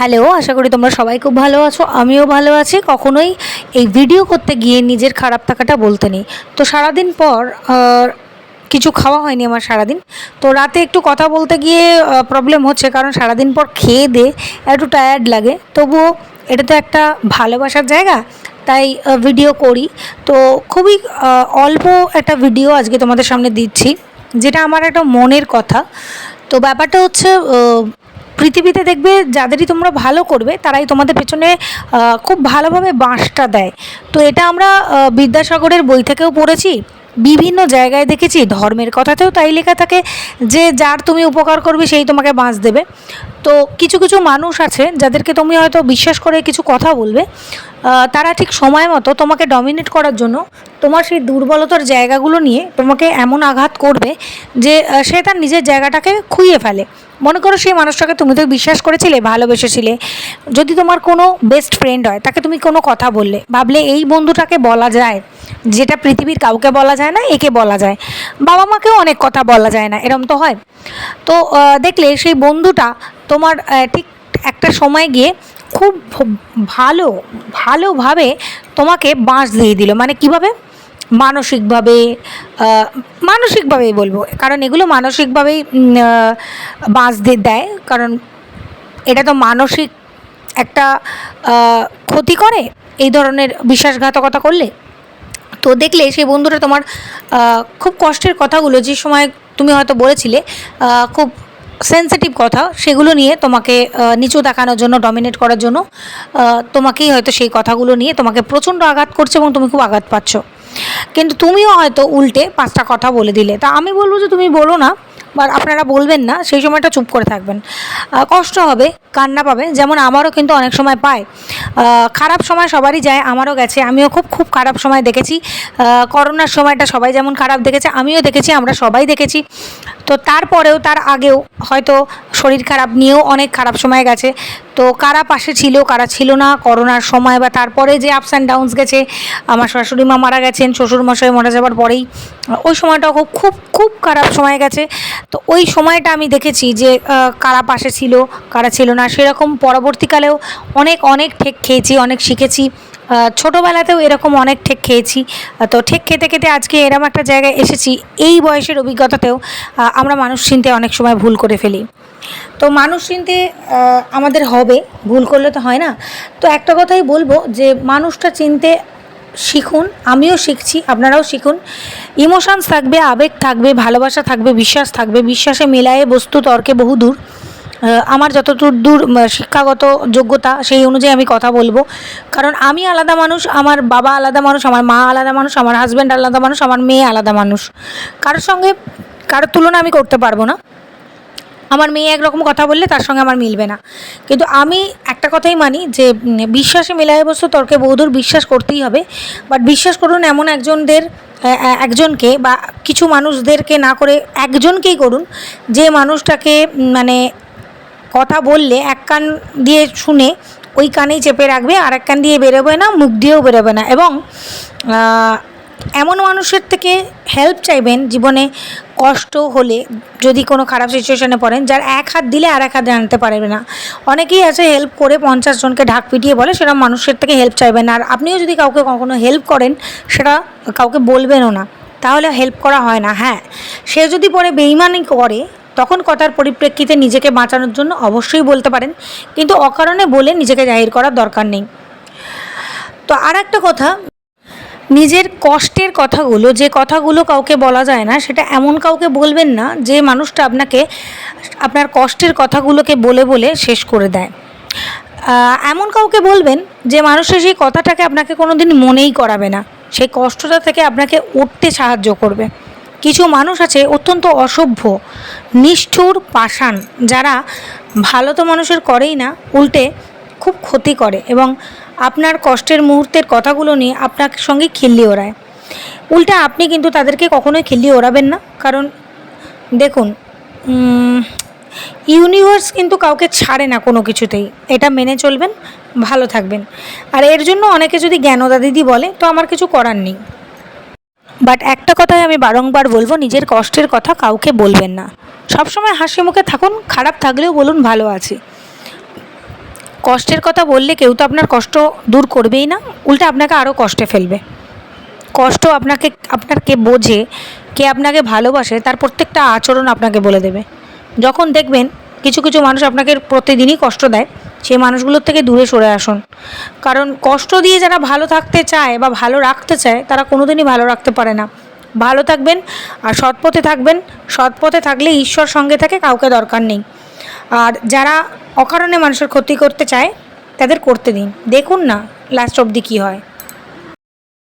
Hello, আশা করি তোমরা সবাই খুব ভালো আছো, আমিও ভালো আছি। কখনোই এই ভিডিও করতে গিয়ে নিজের খারাপ থাকাটা বলতে নেই। তো সারাদিন পর কিছু খাওয়া হয়নি আমার সারাদিন। তো রাতে একটু কথা বলতে গিয়ে প্রবলেম হচ্ছে, কারণ সারাদিন পর খেয়ে দে, একটু টায়ার্ড লাগে। তবুও এটা তো একটা ভালোবাসার জায়গা, তাই ভিডিও করি। তো খুবই অল্প একটা ভিডিও আজকে তোমাদের সামনে দিচ্ছি, যেটা আমার একটা মনের কথা। তো ব্যাপারটা হচ্ছে পৃথিবীতে দেখবে যাদেরই তোমরা ভালো করবে, তারাই তোমাদের পেছনে খুব ভালোভাবে বাঁশটা দেয়। তো এটা আমরা বিদ্যাসাগরের বই থেকেও পড়েছি। বিভিন্ন জায়গায় দেখেছি, ধর্মের কথাতেও তাই লেখা থাকে, যে যার তুমি উপকার করবে, সেই তোমাকে বাঁশ দেবে। তো কিছু কিছু মানুষ আছে, যাদেরকে তুমি হয়তো বিশ্বাস করে কিছু কথা বলবে তারা ঠিক সময় মতো তোমাকে ডমিনেট করার জন্য তোমার সেই দুর্বলতার জায়গাগুলো নিয়ে তোমাকে এমন আঘাত করবে যে সে তার নিজের জায়গাটাকে খুইয়ে ফেলে। মনে করো সেই মানুষটাকে তুমি তো বিশ্বাস করেছিলে, ভালোবেসেছিলে। যদি তোমার কোনো বেস্ট ফ্রেন্ড হয়, তাকে তুমি কোনো কথা বললে, ভাবলে এই বন্ধুটাকে বলা যায়, যেটা পৃথিবীর কাউকে বলা যায় না, একে বলা যায়। বাবা মাকেও অনেক কথা বলা যায় না, এরম তো হয়। তো দেখলে সেই বন্ধুটা তোমার ঠিক একটা সময় গিয়ে খুব ভালো, ভালোভাবে তোমাকে বাঁশ দিয়ে দিল। মানে কীভাবে? মানসিকভাবে মানসিকভাবেই বলব। কারণ এগুলো মানসিকভাবেই দিয়ে দেয়। কারণ এটা তো মানসিক একটা ক্ষতি করে এই ধরনের বিশ্বাসঘাতকতা করলে। তো দেখলে সেই বন্ধুরা তোমার খুব কষ্টের কথাগুলো যে সময় তুমি হয়তো বলেছিলে খুব সেন্সিটিভ কথা, সেগুলো নিয়ে তোমাকে নিচু দেখানোর জন্য ডমিনেট করার জন্য তোমাকেই হয়তো সেই কথাগুলো নিয়ে তোমাকে প্রচণ্ড আঘাত করছে এবং তুমি খুব আঘাত পাচ্ছ। কিন্তু তুমিও হয়তো উল্টে পাঁচটা কথা বলে দিলে। তা আমি বলব যে তুমি বলো না, বা আপনারা বলবেন না, সেই সময়টা চুপ করে থাকবেন। কষ্ট হবে, কান্না পাবে, যেমন আমারও কিন্তু অনেক সময় পায়। খারাপ সময় সবারই যায়, আমারও গেছে, আমিও খুব খুব খারাপ সময় দেখেছি। করোনার সময়টা সবাই যেমন খারাপ দেখেছে, আমিও দেখেছি, আমরা সবাই দেখেছি। তো তারপরেও, তার আগেও হয়তো শরীর খারাপ নিয়েও অনেক খারাপ সময় গেছে। তো কারা পাশে ছিল, কারা ছিল না, করোনার সময় বা তারপরে যে আপস অ্যান্ড ডাউনস গেছে, আমার শাশুড়ি মা মারা গেছেন শ্বশুরমশাই মারা যাওয়ার পরেই, ওই সময়টা খুব খুব খুব খারাপ সময় গেছে। তো ওই সময়টা আমি দেখেছি যে কারা পাশে ছিল, কারা ছিল না, সেরকম পরবর্তীকালেও অনেক অনেক ঠেক খেয়েছি, অনেক শিখেছি। ছোটোবেলাতেও এরকম অনেক ঠেক খেয়েছি। তো ঠেক খেতে খেতে আজকে এরম একটা জায়গায় এসেছি, এই বয়সের অভিজ্ঞতাতেও আমরা মানুষ চিনতে অনেক সময় ভুল করে ফেলি। তো মানুষ চিনতে আমাদের হবে ভুল করলে তো হয় না। তো একটা কথাই বলব যে মানুষটা চিনতে শিখুন আমিও শিখছি আপনারাও শিখুন। ইমোশনস থাকবে আবেগ থাকবে ভালোবাসা থাকবে বিশ্বাস থাকবে বিশ্বাসে মেলায়ে বস্তু তর্কে বহুদূর আহ, আমার যতদূর দূর শিক্ষাগত যোগ্যতা সেই অনুযায়ী আমি কথা বলব। কারণ আমি আলাদা মানুষ আমার বাবা আলাদা মানুষ আমার মা আলাদা মানুষ আমার হাজব্যান্ড আলাদা মানুষ আমার মেয়ে আলাদা মানুষ। কারোর সঙ্গে কারোর তুলনা আমি করতে পারব না। আমার মেয়ে একরকম কথা বললে তার সঙ্গে আমার মিলবে না। কিন্তু আমি একটা কথাই মানি যে বিশ্বাসে মেলায় বস্তু তর্কে বহুদূর বিশ্বাস করতেই হবে। বাট বিশ্বাস করুন, এমন একজনদের একজনকে বা কিছু মানুষদেরকে না করে একজনকেই করুন, যে মানুষটাকে মানে কথা বললে এক কান দিয়ে শুনে ওই কানেই চেপে রাখবে আর এক কান দিয়ে বেরোবে না, মুখ দিয়েও বেরোবে না। এবং এমন মানুষের থেকে হেল্প চাইবেন জীবনে কষ্ট হলে যদি কোনো খারাপ সিচুয়েশনে পড়েন, যার এক হাত দিলে আর এক হাত জানতে পারবে না। অনেকেই আছে হেল্প করে পঞ্চাশ জনকে ঢাক পিটিয়ে বলে সেটা মানুষের থেকে হেল্প চাইবেন আর আপনিও যদি কাউকে কখনো হেল্প করেন, সেটা কাউকে বলবেনও না। তাহলে হেল্প করা হয় না। হ্যাঁ সে যদি পরে বেইমানি করে, তখন কথার পরিপ্রেক্ষিতে নিজেকে বাঁচানোর জন্য অবশ্যই বলতে পারেন। কিন্তু অকারণে বলে নিজেকে জাহির করার দরকার নেই। তো আর একটা কথা নিজের কষ্টের কথাগুলো, যে কথাগুলো কাউকে বলা যায় না, সেটা এমন কাউকে বলবেন না যে মানুষটা আপনাকে, আপনার কষ্টের কথাগুলোকে বলে বলে শেষ করে দেয়। এমন কাউকে বলবেন যে মানুষের সেই কথাটাকে আপনাকে কোনো দিন মনেই করাবে না। সেই কষ্টটা থেকে আপনাকে উঠতে সাহায্য করবে। কিছু মানুষ আছে অত্যন্ত অসভ্য, নিষ্ঠুর, পাষাণ, যারা ভালো তো মানুষের করেই না, উল্টে খুব ক্ষতি করে এবং আপনার কষ্টের মুহূর্তের কথাগুলো নিয়ে আপনার সঙ্গে খিল্লি ওড়ায়। উল্টে আপনি কিন্তু তাদেরকে কখনোই খিল্লি ওড়াবেন না। কারণ দেখুন ইউনিভার্স কিন্তু কাউকে ছাড়ে না কোনো কিছুতেই। এটা মেনে চলবেন, ভালো থাকবেন। আর এর জন্য অনেকে যদি জ্ঞানদা দিদি বলে, তো আমার কিছু করার নেই। বাট একটা কথাই আমি বারংবার বলব, নিজের কষ্টের কথা কাউকে বলবেন না। সবসময় হাসি মুখে থাকুন, খারাপ থাকলেও বলুন, ভালো আছি। কষ্টের কথা বললে কেউ তো আপনার কষ্ট দূর করবেই না, উল্টে আপনাকে আরও কষ্টে ফেলবে। কষ্ট আপনাকে আপনার কে বোঝে, কে আপনাকে ভালোবাসে, তার প্রত্যেকটা আচরণ আপনাকে বলে দেবে। যখন দেখবেন কিছু কিছু মানুষ আপনাকে প্রতিদিনই কষ্ট দেয়, সেই মানুষগুলোর থেকে দূরে সরে আসুন। কারণ কষ্ট দিয়ে যারা ভালো থাকতে চায় বা ভালো রাখতে চায়, তারা কোনোদিনই ভালো রাখতে পারে না। ভালো থাকবেন আর সৎপথে থাকবেন, সৎপথে থাকলে ঈশ্বর সঙ্গে থাকে কাউকে দরকার নেই। আর যারা অকারণে মানুষের ক্ষতি করতে চায়, তাদের করতে দিন। দেখুন না লাস্ট অবধি কী হয়।